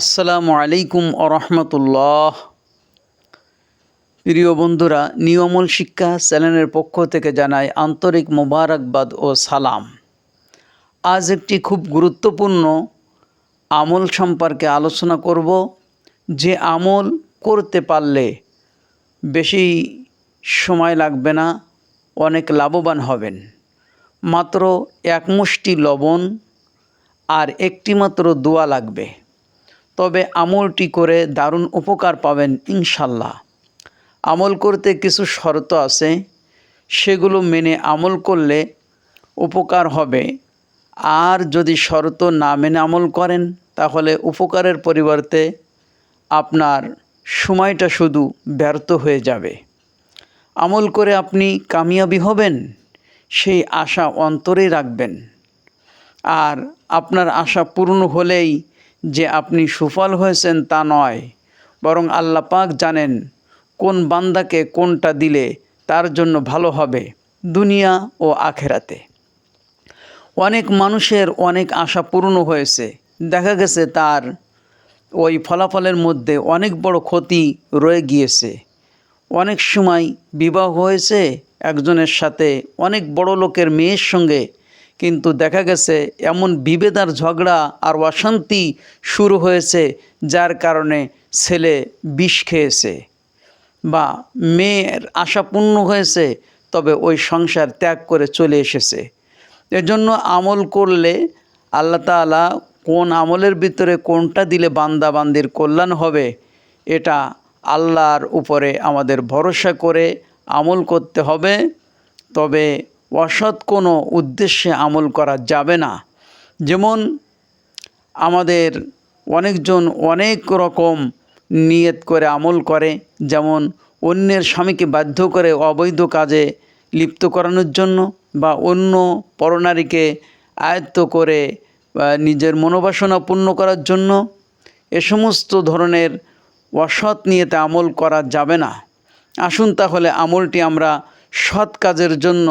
আসসালামু আলাইকুম আরহামতুল্লাহ প্রিয় বন্ধুরা, নিয়মল শিক্ষা চ্যানেলের পক্ষ থেকে জানাই আন্তরিক মোবারকবাদ ও সালাম। আজ একটি খুব গুরুত্বপূর্ণ আমল সম্পর্কে আলোচনা করব, যে আমল করতে পারলে বেশি সময় লাগবে না, অনেক লাভবান হবেন। মাত্র এক মুষ্টি লবণ আর একটি মাত্র দোয়া লাগবে। তবে আমলটি করে দারুণ উপকার পাবেন ইনশাল্লাহ। আমল করতে কিছু শর্ত আছে, সেগুলো মেনে আমল করলে উপকার হবে। আর যদি শর্ত না মেনে আমল করেন, তাহলে উপকারের পরিবর্তে আপনার সময়টা শুধু ব্যর্থ হয়ে যাবে। আমল করে আপনি কামিয়াবি হবেন, সেই আশা অন্তরে রাখবেন। আর আপনার আশা পূর্ণ হলেই যে আপনি সুফল হয়েছেন তা নয়, বরং আল্লাহ পাক জানেন কোন বান্দাকে কোনটা দিলে তার জন্য ভালো হবে দুনিয়া ও আখেরাতে। অনেক মানুষের অনেক আশা পূর্ণ হয়েছে। দেখা গেছে তার ওই ফলাফলের মধ্যে অনেক বড় ক্ষতি রয়ে গিয়েছে। অনেক সময় বিবাহ হয়েছে, একজনের সাথে অনেক বড় লোকের মেয়ের সঙ্গে কিন্তু দেখা গেছে এমন বিভেদার ঝগড়া আর অশান্তি শুরু হয়েছে, যার কারণে ছেলে বিষ খেয়েছে বা মেয়ের আশা পূর্ণ হয়েছে, তবে ওই সংসার ত্যাগ করে চলে এসেছে। এজন্য আমল করলে আল্লাহ তালা কোন আমলের ভিতরে কোনটা দিলে বান্দা বান্দির কল্যাণ হবে, এটা আল্লাহর উপরে আমাদের ভরসা করে আমল করতে হবে। তবে অসৎ কোনো উদ্দেশ্যে আমল করা যাবে না। যেমন আমাদের অনেকজন অনেক রকম নিয়ত করে আমল করে, যেমন অন্যের স্বামীকে বাধ্য করে অবৈধ কাজে লিপ্ত করানোর জন্য বা অন্য পরনারীকে আয়ত্ত করে নিজের মনোবাসনা পূর্ণ করার জন্য। এ সমস্ত ধরনের অসৎ নিয়েতে আমল করা যাবে না। আসুন তাহলে আমলটি আমরা সৎ কাজের জন্য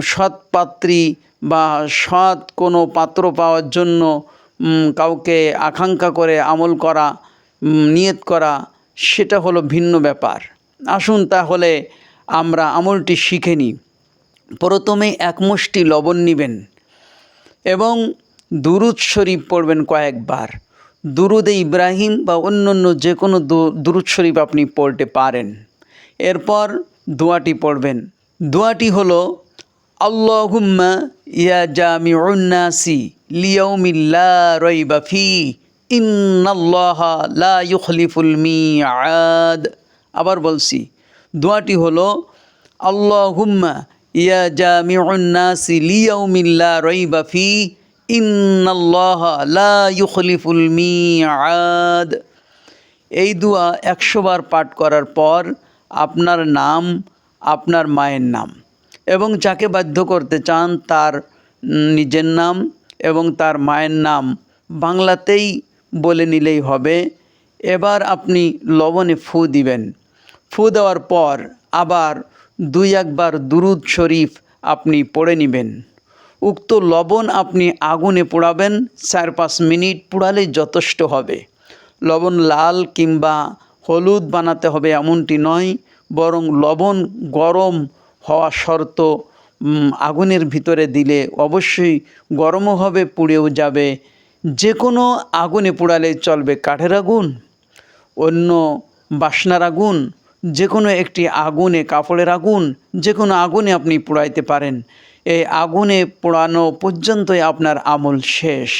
সৎ পাত্রী বা সৎ কোনো পাত্র পাওয়ার জন্য কাউকে আকাঙ্ক্ষা করে আমল করা নিয়ত করা, সেটা হলো ভিন্ন ব্যাপার। আসুন তাহলে আমরা আমলটি শিখে নিই। প্রথমে এক মুষ্টি লবণ নেবেন এবং দুরুদ শরীফ পড়বেন কয়েকবার। দুরুদে ইব্রাহিম বা অন্য অন্য যে কোনো দুরুদ শরীফ আপনি পড়তে পারেন। এরপর দোয়াটি পড়বেন। দোয়াটি হলো আল্লাহুম্মা ইয়া জামি উন্নাসি লিয়াউমিল্লা রইবা ফি ইন্নাল্লাহা লা ইউখলিফুল মিআদ আবার বলছি, দোয়াটি হলো আল্লাহুম্মা ইয়া জামি উন্নাসি লিয়াউমিল্লা রইবা ফি ইন্নাল্লাহা লা ইউখলিফুল মিআদ এই দোয়া একশোবার পাঠ করার পর আপনার নাম, আপনার মায়ের নাম। এবং যাকে বাধ্য করতে চান তার নিজের নাম এবং তার মায়ের নাম বাংলাতেই বলে নিলেই হবে। এবার আপনি লবণে ফু দিবেন। ফু দেওয়ার পর আবার দুই একবার দুরুদ শরীফ আপনি পড়ে নেবেন। উক্ত লবণ আপনি আগুনে পোড়াবেন, চার পাঁচ মিনিট পোড়ালেই যথেষ্ট হবে। লবণ লাল কিংবা হলুদ বানাতে হবে এমনটি নয়, বরং লবণ গরম হওয়া শর্ত আগুনের ভিতরে দিলে অবশ্যই গরমও হবে, পুড়েও যাবে। যে কোনো আগুনে পোড়ালে চলবে কাঠের আগুন, অন্য বাসনার আগুন যে কোনো একটি আগুনে কাপড়ের আগুন যে কোনো আগুনে আপনি পোড়াইতে পারেন। এই আগুনে পোড়ানো পর্যন্তই আপনার আমল শেষ।